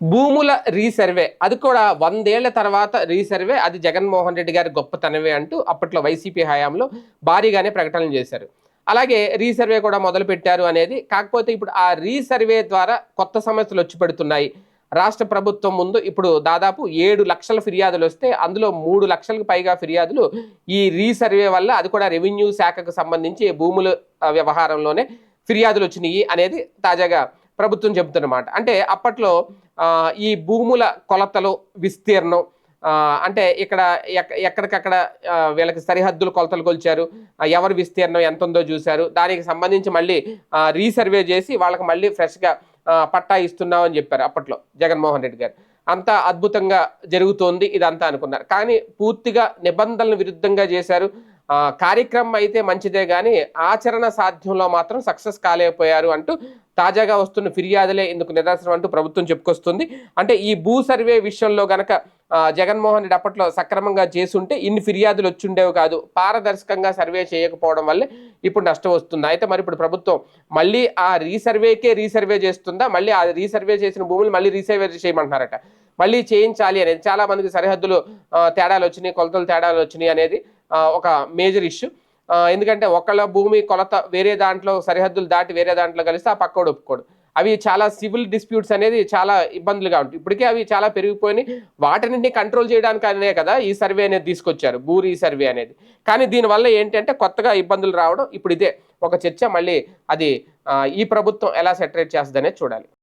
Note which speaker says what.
Speaker 1: భూముల రీసర్వే అది కూడా వందేళ్ళ తర్వాత రీసర్వే అది జగన్మోహన్ రెడ్డి గారి గొప్పతనమే అంటూ అప్పట్లో వైసీపీ హయాంలో భారీగానే ప్రకటనలు చేశారు. అలాగే రీసర్వే కూడా మొదలు పెట్టారు అనేది. కాకపోతే ఇప్పుడు ఆ రీసర్వే ద్వారా కొత్త సమస్యలు వచ్చి పెడుతున్నాయి. రాష్ట్ర ప్రభుత్వం ముందు ఇప్పుడు దాదాపు ఏడు లక్షల ఫిర్యాదులు వస్తే అందులో మూడు లక్షలకు పైగా ఫిర్యాదులు ఈ రీసర్వే వల్ల అది కూడా రెవెన్యూ శాఖకు సంబంధించి భూముల వ్యవహారంలోనే ఫిర్యాదులు వచ్చినాయి అనేది తాజాగా ప్రభుత్వం చెబుతున్నమాట. అంటే అప్పట్లో ఈ భూముల కొలతలు విస్తీర్ణం అంటే ఇక్కడ ఎక్క- ఎక్కడికక్కడ వీళ్ళకి సరిహద్దులు కొలతలు కొలిచారు. ఎవరు ఎవరి విస్తీర్ణం ఎంత ఉందో చూశారు. దానికి సంబంధించి మళ్ళీ రీసర్వే చేసి వాళ్ళకి మళ్ళీ ఫ్రెష్గా పట్టా ఇస్తున్నాం అని చెప్పారు అప్పట్లో జగన్మోహన్ రెడ్డి గారు. అంతా అద్భుతంగా జరుగుతోంది ఇదంతా అనుకున్నారు. కానీ పూర్తిగా నిబంధనలు విరుద్ధంగా చేశారు. కార్యక్రమం అయితే మంచిదే కానీ ఆచరణ సాధ్యంలో మాత్రం సక్సెస్ కాలేకపోయారు అంటూ తాజాగా వస్తున్న ఫిర్యాదులే ఇందుకు నిదర్శనం అంటూ ప్రభుత్వం చెప్పుకొస్తుంది. అంటే ఈ భూ సర్వే విషయంలో గనక జగన్మోహన్ రెడ్డి అప్పట్లో సక్రమంగా చేసుంటే ఇన్ని ఫిర్యాదులు వచ్చుండేవి కాదు. పారదర్శకంగా సర్వే చేయకపోవడం వల్లే ఇప్పుడు నష్టం వస్తుంది. అయితే మరి ఇప్పుడు ప్రభుత్వం మళ్ళీ ఆ రీసర్వేకే రీసర్వే చేస్తుందా? మళ్ళీ ఆ రీసర్వే చేసిన భూములు మళ్ళీ రీసర్వే చేయమంటున్నారట. మళ్ళీ చేయించాలి అనేది చాలా మందికి సరిహద్దులు తేడాలు వచ్చినాయి కొలతలు తేడాలు వచ్చినాయి అనేది ఒక మేజర్ ఇష్యూ. ఎందుకంటే ఒకళ్ళ భూమి కొలత వేరే దాంట్లో సరిహద్దులు దాటి వేరే దాంట్లో కలిస్తే ఆ పక్కోడు ఒప్పుకోడు. అవి చాలా సివిల్ డిస్ప్యూట్స్ అనేది చాలా ఇబ్బందులుగా ఉంటాయి. ఇప్పటికే అవి చాలా పెరిగిపోయినాయి. వాటిని కంట్రోల్ చేయడానికి అనే కదా ఈ సర్వే అనేది తీసుకొచ్చారు. భూ సర్వే అనేది. కానీ దీనివల్ల ఏంటంటే కొత్తగా ఇబ్బందులు రావడం ఇప్పుడు ఇదే ఒక చర్చ. మళ్ళీ అది ఈ ప్రభుత్వం ఎలా సెటరేట్ చేస్తుంది చూడాలి.